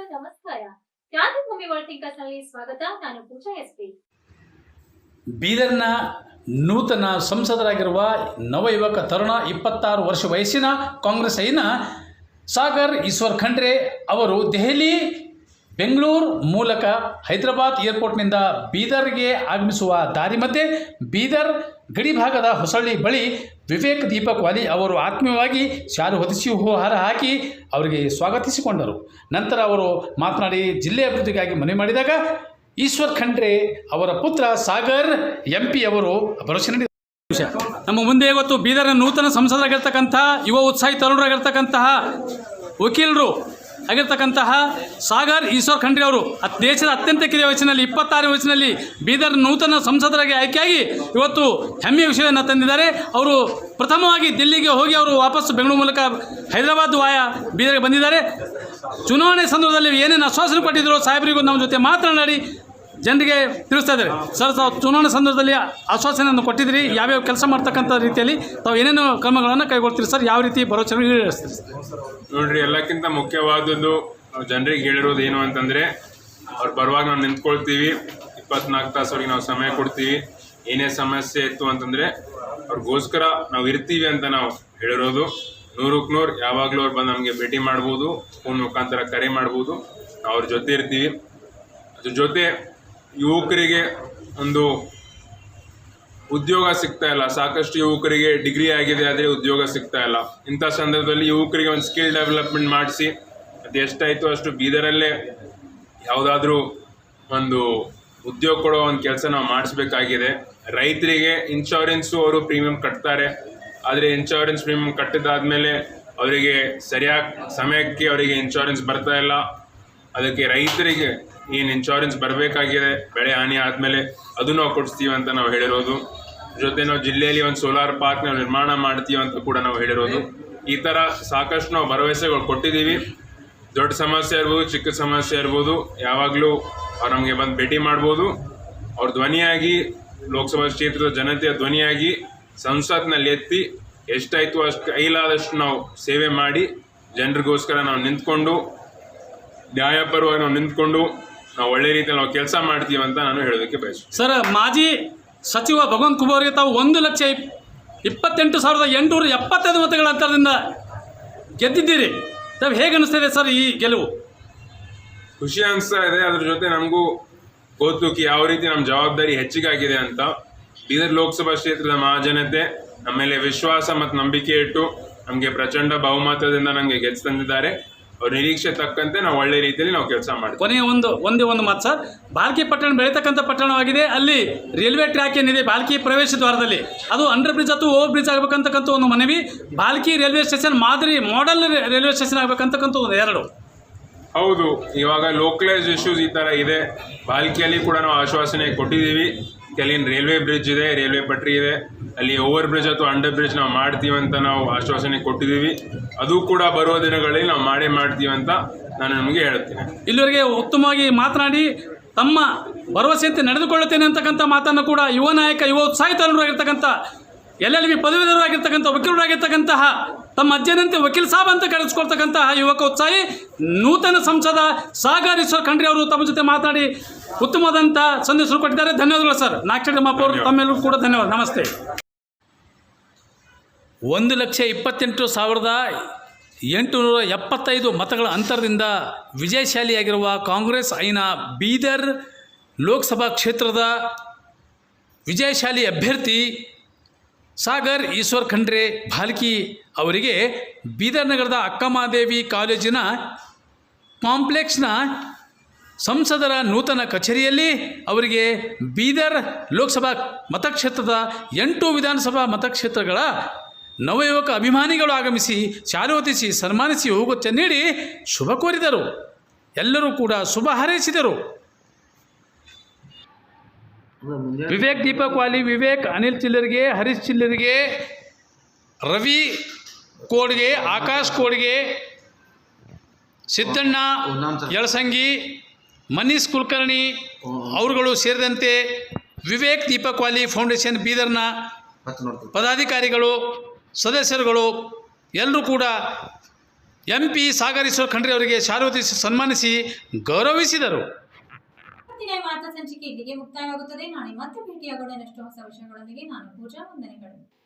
ನಮಸ್ಕಾರ. ಕ್ರಾಂತಿಭೂಮಿ ನಲ್ಲಿ ಸ್ವಾಗತ. ನಾನು ಪೂಜಾ ಎಸ್ ಪಿ. ಬೀದರ್ನ ನೂತನ ಸಂಸದರಾಗಿರುವ ನವಯುವಕ ತರುಣ ಇಪ್ಪತ್ತಾರು ವರ್ಷ ವಯಸ್ಸಿನ ಕಾಂಗ್ರೆಸ್ ಐನ ಸಾಗರ್ ಈಶ್ವರ್ ಖಂಡ್ರೆ ಅವರು ದೆಹಲಿ ಬೆಂಗಳೂರು ಮೂಲಕ ಹೈದರಾಬಾದ್ ಏರ್ಪೋರ್ಟ್ನಿಂದ ಬೀದರ್ಗೆ ಆಗಮಿಸುವ ದಾರಿ ಮಧ್ಯೆ ಬೀದರ್ ಗಡಿ ಭಾಗದ ಹೊಸಳ್ಳಿ ಬಳಿ ವಿವೇಕ್ ದೀಪಕ್ ವಾಲಿ ಅವರು ಆತ್ಮೀಯವಾಗಿ ಶಾಲು ಹೊದಿಸಿ ಹೂಹಾರ ಹಾಕಿ ಅವರಿಗೆ ಸ್ವಾಗತಿಸಿಕೊಂಡರು. ನಂತರ ಅವರು ಮಾತನಾಡಿ, ಜಿಲ್ಲೆ ಅಭಿವೃದ್ಧಿಗಾಗಿ ಮನವಿ ಮಾಡಿದಾಗ ಈಶ್ವರ್ ಖಂಡ್ರೆ ಅವರ ಪುತ್ರ ಸಾಗರ್ ಎಂ ಪಿ ಅವರು ಭರವಸೆ ನೀಡಿದರು ನಮ್ಮ ಮುಂದೆ ಇವತ್ತು ಬೀದರ್ನ ನೂತನ ಸಂಸದರಾಗಿರ್ತಕ್ಕಂತಹ, ಯುವ ಉತ್ಸಾಹಿ ತರುಣರಾಗಿರ್ತಕ್ಕಂತಹ ವಕೀಲರು ಆಗಿರ್ತಕ್ಕಂತಹ ಸಾಗರ್ ಈಶ್ವರ್ ಖಂಡ್ರಿ ಅವರು ದೇಶದ ಅತ್ಯಂತ ಕಿರಿಯ ವಯಸ್ಸಿನಲ್ಲಿ ಇಪ್ಪತ್ತಾರು ವಯಸ್ಸಿನಲ್ಲಿ ಬೀದರ್ ನೂತನ ಸಂಸದರಾಗಿ ಆಯ್ಕೆಯಾಗಿ ಇವತ್ತು ಹೆಮ್ಮೆಯ ವಿಷಯವನ್ನು ತಂದಿದ್ದಾರೆ. ಅವರು ಪ್ರಥಮವಾಗಿ ದಿಲ್ಲಿಗೆ ಹೋಗಿ ಅವರು ವಾಪಸ್ ಬೆಂಗಳೂರು ಮೂಲಕ ಹೈದರಾಬಾದ್ ವಾಯ ಬೀದರ್ಗೆ ಬಂದಿದ್ದಾರೆ. ಚುನಾವಣೆ ಸಂದರ್ಭದಲ್ಲಿ ಏನೇನು ಆಶ್ವಾಸನೆ ಕೊಟ್ಟಿದ್ರು ಸಾಹೇಬರಿಗೂ ನಮ್ಮ ಜೊತೆ ಮಾತನಾಡಿ ಜನರಿಗೆ ತಿಳಿಸ್ತಾ ಇದ್ದಾರೆ. ಸರ್, ತಾವು ಚುನಾವಣಾ ಸಂದರ್ಭದಲ್ಲಿ ಆಶ್ವಾಸನೆಯನ್ನು ಕೊಟ್ಟಿದ್ದೀರಿ. ಯಾವ್ಯಾವ ಕೆಲಸ ಮಾಡ್ತಕ್ಕಂಥ ರೀತಿಯಲ್ಲಿ ತಾವು ಏನೇನು ಕ್ರಮಗಳನ್ನು ಕೈಗೊಳ್ತೀರಿ ಸರ್? ಯಾವ ರೀತಿ ಭರವಸೆ ಈಡೇರಿಸ್ತೀರಿ ನೋಡ್ರಿ, ಎಲ್ಲಕ್ಕಿಂತ ಮುಖ್ಯವಾದದ್ದು ಜನರಿಗೆ ಹೇಳಿರೋದು ಏನು ಅಂತಂದರೆ, ಅವ್ರು ಬರುವಾಗ ನಾವು ನಿಂತ್ಕೊಳ್ತೀವಿ. ಇಪ್ಪತ್ನಾಲ್ಕು ತಾಸು ಅವ್ರಿಗೆ ನಾವು ಸಮಯ ಕೊಡ್ತೀವಿ. ಏನೇ ಸಮಸ್ಯೆ ಇತ್ತು ಅಂತಂದರೆ, ಅವ್ರಿಗೋಸ್ಕರ ನಾವು ಇರ್ತೀವಿ ಅಂತ ನಾವು ಹೇಳಿರೋದು. ನೂರಕ್ಕೆ ನೂರು, ಯಾವಾಗಲೂ ಅವ್ರು ಬಂದು ನಮಗೆ ಭೇಟಿ ಮಾಡ್ಬೋದು, ಫೋನ್ ಮುಖಾಂತರ ಕರೆ ಮಾಡ್ಬೋದು. ಅವ್ರ ಜೊತೆ ಇರ್ತೀವಿ. ಅದ್ರ ಜೊತೆ ಯುವಕರಿಗೆ ಒಂದು ಉದ್ಯೋಗ ಸಿಗ್ತಾ ಇಲ್ಲ. ಸಾಕಷ್ಟು ಯುವಕರಿಗೆ ಡಿಗ್ರಿ ಆಗಿದೆ ಆದರೆ ಉದ್ಯೋಗ ಸಿಗ್ತಾ ಇಲ್ಲ. ಇಂಥ ಸಂದರ್ಭದಲ್ಲಿ ಯುವಕರಿಗೆ ಒಂದು ಸ್ಕಿಲ್ ಡೆವಲಪ್ಮೆಂಟ್ ಮಾಡಿಸಿ, ಅದು ಎಷ್ಟಾಯಿತು ಅಷ್ಟು ಬೀದರಲ್ಲೇ ಯಾವುದಾದ್ರೂ ಒಂದು ಉದ್ಯೋಗ ಕೊಡೋ ಒಂದು ಕೆಲಸ ನಾವು ಮಾಡಿಸ್ಬೇಕಾಗಿದೆ. ರೈತರಿಗೆ ಇನ್ಶೂರೆನ್ಸು ಅವರು ಪ್ರೀಮಿಯಂ ಕಟ್ತಾರೆ. ಆದರೆ ಇನ್ಶೂರೆನ್ಸ್ ಪ್ರೀಮಿಯಂ ಕಟ್ಟಿದಾದ್ಮೇಲೆ ಅವರಿಗೆ ಸರಿಯಾಗಿ ಸಮಯಕ್ಕೆ ಅವರಿಗೆ ಇನ್ಶೂರೆನ್ಸ್ ಬರ್ತಾ ಇಲ್ಲ. ಅದಕ್ಕೆ ರೈತರಿಗೆ ಏನು ಇನ್ಶೂರೆನ್ಸ್ ಬರಬೇಕಾಗಿದೆ, ಬೆಳೆ ಹಾನಿ ಆದಮೇಲೆ ಅದು ನಾವು ಕೊಡಿಸ್ತೀವಿ ಅಂತ ನಾವು ಹೇಳಿರೋದು. ಜೊತೆ ನಾವು ಜಿಲ್ಲೆಯಲ್ಲಿ ಒಂದು ಸೋಲಾರ್ ಪಾರ್ಕ್ ನಿರ್ಮಾಣ ಮಾಡ್ತೀವಿ ಅಂತ ಕೂಡ ನಾವು ಹೇಳಿರೋದು. ಈ ಥರ ಸಾಕಷ್ಟು ನಾವು ಭರವಸೆಗಳು ಕೊಟ್ಟಿದ್ದೀವಿ. ದೊಡ್ಡ ಸಮಸ್ಯೆ ಇರ್ಬೋದು, ಚಿಕ್ಕ ಸಮಸ್ಯೆ ಇರ್ಬೋದು, ಯಾವಾಗಲೂ ಅವ್ರು ನಮಗೆ ಬಂದು ಭೇಟಿ ಮಾಡ್ಬೋದು. ಅವ್ರ ಧ್ವನಿಯಾಗಿ, ಲೋಕಸಭಾ ಕ್ಷೇತ್ರದ ಜನತೆಯ ಧ್ವನಿಯಾಗಿ ಸಂಸತ್ನಲ್ಲಿ ಎತ್ತಿ ಎಷ್ಟಾಯಿತು ಅಷ್ಟು ಕೈಲಾದಷ್ಟು ನಾವು ಸೇವೆ ಮಾಡಿ, ಜನರಿಗೋಸ್ಕರ ನಾವು ನಿಂತ್ಕೊಂಡು ನ್ಯಾಯಪರವಾಗಿ ನಾವು ನಿಂತ್ಕೊಂಡು ನಾವು ಒಳ್ಳೆ ರೀತಿಯಲ್ಲಿ ನಾವು ಕೆಲಸ ಮಾಡ್ತೀವಿ ಅಂತ ನಾನು ಹೇಳೋದಕ್ಕೆ ಬಯಸುತ್ತೇನೆ ಸರ್ ಮಾಜಿ ಸಚಿವ ಭಗವಂತ ಕುಮಾರ್ಗೆ ತಾವು ಒಂದು ಲಕ್ಷ ಇಪ್- ಇಪ್ಪತ್ತೆಂಟು ಸಾವಿರದ ಎಂಟುನೂರ ಎಪ್ಪತ್ತೈದು ಮತಗಳ ಅಂತರದಿಂದ ಗೆದ್ದಿದ್ದೀರಿ. ತಾವು ಹೇಗೆ ಅನಿಸ್ತಾ ಸರ್ ಈ ಗೆಲುವು? ಖುಷಿ ಅನಿಸ್ತಾ ಇದೆ ಅದ್ರ ಜೊತೆ ನಮಗೂ ಗೊತ್ತು ಯಾವ ರೀತಿ ನಮ್ಮ ಜವಾಬ್ದಾರಿ ಹೆಚ್ಚಿಗಾಗಿದೆ ಅಂತ. ಬೀದರ್ ಲೋಕಸಭಾ ಕ್ಷೇತ್ರದ ಮಹಾಜನತೆ ನಮ್ಮ ಮೇಲೆ ವಿಶ್ವಾಸ ಮತ್ತು ನಂಬಿಕೆ ಇಟ್ಟು ನಮಗೆ ಪ್ರಚಂಡ ಬಹುಮತದಿಂದ ನಮಗೆ ಗೆದ್ದು ತಂದಿದ್ದಾರೆ. ನಿರೀಕ್ಷೆ ತಕ್ಕಂತೆ ನಾವು ಒಳ್ಳೆ ರೀತಿಯಲ್ಲಿ ನಾವು ಕೆಲಸ ಮಾಡ್ತೀವಿ. ಕೊನೆಯ ಒಂದು ಒಂದೇ ಒಂದು ಮಾತು ಸರ್. ಬಾಲ್ಕಿ ಪಟ್ಟಣ ಬೆಳೀತಕ್ಕಂಥ ಪಟ್ಟಣವಾಗಿದೆ. ಅಲ್ಲಿ ರೈಲ್ವೆ ಟ್ರ್ಯಾಕ್ ಏನಿದೆ? ಬಾಲ್ಕಿ ಪ್ರವೇಶ ದ್ವಾರದಲ್ಲಿ. ಅದು ಅಂಡರ್ ಬ್ರಿಡ್ಜ್ ಅಥವಾ ಓವರ್ ಬ್ರಿಡ್ಜ್ ಆಗಬೇಕಂತಕ್ಕಂಥ ಒಂದು ಮನವಿ. ಬಾಲ್ಕಿ ರೈಲ್ವೆ ಸ್ಟೇಷನ್ ಮಾದರಿ ಮಾಡೆಲ್ ರೈಲ್ವೆ ಸ್ಟೇಷನ್ ಆಗಬೇಕಂತಕ್ಕಂಥ ಒಂದು ಎರಡು. ಹೌದು ಇವಾಗ ಲೋಕಲೈಸ್ ಇಶ್ಯೂಸ್ ಈ ಥರ ಇದೆ. ಬಾಲ್ಕಿಯಲ್ಲಿ ಕೂಡ ನಾವು ಆಶ್ವಾಸನೆ ಕೊಟ್ಟಿದ್ದೀವಿ. ಕೆಲವು ರೈಲ್ವೆ ಬ್ರಿಡ್ಜ್ ಇದೆ, ರೈಲ್ವೆ ಪಟ್ರಿ ಇದೆ. ಅಲ್ಲಿ ಓವರ್ ಬ್ರಿಡ್ಜ್ ಅಥವಾ ಅಂಡರ್ ಬ್ರಿಡ್ಜ್ ನಾವು ಮಾಡ್ತೀವಿ ಅಂತ ನಾವು ಆಶ್ವಾಸನೆ ಕೊಟ್ಟಿದ್ದೀವಿ. ಅದು ಕೂಡ ಬರುವ ದಿನಗಳಲ್ಲಿ ನಾವು ಮಾಡೇ ಮಾಡ್ತೀವಿ ಅಂತ ನಾನು ನಿಮಗೆ ಹೇಳ್ತೀನಿ. ಇಲ್ಲಿವರೆಗೆ ಉತ್ತಮವಾಗಿ ಮಾತನಾಡಿ ತಮ್ಮ ಭರವಸೆಯಂತೆ ನಡೆದುಕೊಳ್ಳುತ್ತೇನೆ ಅಂತಕ್ಕಂಥ ಮಾತನ್ನು ಕೂಡ ಯುವ ನಾಯಕ, ಯುವ ಉತ್ಸಾಹಿ ತರುಣರಾಗಿರ್ತಕ್ಕಂಥ ಎಲ್ ಎಲ್ ಬಿ ಪದವೀಧರರಾಗಿರ್ತಕ್ಕಂಥ ವಕೀಲರಾಗಿರ್ತಕ್ಕಂತಹ ತಮ್ಮ ಅಜ್ಜನಂತೆ ವಕೀಲ್ ಸಾಬ್ ಅಂತ ಕರೆಸ್ಕೊಳ್ತಕ್ಕಂತಹ ಯುವಕ ಉತ್ಸಾಹಿ ನೂತನ ಸಂಸದ ಸಾಗರ್ ಈಶ್ವರ್ ಖಂಡ್ರೆ ಅವರು ತಮ್ಮ ಜೊತೆ ಮಾತನಾಡಿ ಉತ್ತಮವಾದಂಥ ಸಂದೇಶ ಕೊಟ್ಟಿದ್ದಾರೆ. ಧನ್ಯವಾದಗಳು ಸರ್. ಮಾಪ ಅವರು ತಮ್ಮೆಲ್ಲರೂ ಕೂಡ ಧನ್ಯವಾದ. ನಮಸ್ತೆ. ಒಂದು ಲಕ್ಷ ಇಪ್ಪತ್ತೆಂಟು ಸಾವಿರದ ಎಂಟುನೂರ ಎಪ್ಪತ್ತೈದು ಮತಗಳ ಅಂತರದಿಂದ ವಿಜಯಶಾಲಿಯಾಗಿರುವ ಕಾಂಗ್ರೆಸ್ ಐನ ಬೀದರ್ ಲೋಕಸಭಾ ಕ್ಷೇತ್ರದ ವಿಜಯಶಾಲಿ ಅಭ್ಯರ್ಥಿ ಸಾಗರ್ ಈಶ್ವರ್ ಖಂಡ್ರೆ, ಭಾಲ್ಕಿ ಅವರಿಗೆ ಬೀದರ್ ನಗರದ ಅಕ್ಕಮಹಾದೇವಿ ಕಾಲೇಜಿನ ಕಾಂಪ್ಲೆಕ್ಸ್ನ ಸಂಸದರ ನೂತನ ಕಚೇರಿಯಲ್ಲಿ ಅವರಿಗೆ ಬೀದರ್ ಲೋಕಸಭಾ ಮತಕ್ಷೇತ್ರದ ಎಂಟು ವಿಧಾನಸಭಾ ಮತಕ್ಷೇತ್ರಗಳ ನವಯುವಕ ಅಭಿಮಾನಿಗಳು ಆಗಮಿಸಿ ಶಾಲೋತಿಸಿ ಸನ್ಮಾನಿಸಿ ಹೋಗುತ್ತೆ ನೀಡಿ ಶುಭ ಕೋರಿದರು. ಎಲ್ಲರೂ ಕೂಡ ಶುಭ ಹಾರೈಸಿದರು. ವಿವೇಕ್ ದೀಪಕ್ ವಾಲಿ, ವಿವೇಕ್ ಅನಿಲ್ ಚಿಲ್ಲರಿಗೆ, ಹರೀಶ್ ಚಿಲ್ಲರಿಗೆ, ರವಿ ಕೋಡ್ಗೆ, ಆಕಾಶ್ ಕೋಡ್ಗೆ, ಸಿದ್ದಣ್ಣ, ಯಳಸಂಗಿ, ಮನೀಶ್ ಕುಲಕರ್ಣಿ ಅವರುಗಳು ಸೇರಿದಂತೆ ವಿವೇಕ್ ದೀಪಕ್ ವಾಲಿ, ಫೌಂಡೇಶನ್ ಬೀದರ್ನ ಪದಾಧಿಕಾರಿಗಳು, ಸದಸ್ಯರುಗಳು, ಎಲ್ಲರೂ ಕೂಡ ಎಂ ಪಿ ಸಾಗರೇಶ್ವರ ಖಂಡ್ರಿ ಅವರಿಗೆ ಶಾರ್ವತಿ ಸನ್ಮಾನಿಸಿ ಗೌರವಿಸಿದರು. ಇವತ್ತಿನ ವಾರ್ತಾ ಸಂಚಿಕೆ ಇಲ್ಲಿಗೆ ಮುಕ್ತಾಯವಾಗುತ್ತದೆ. ನಾಳೆ ಮತ್ತೆ ಭೇಟಿಯಾಗೋಣ. ಹೊಸ ವಿಷಯಗಳೊಂದಿಗೆ ನಾನು ಪೂಜಾ ವಂದನೆಗಳು.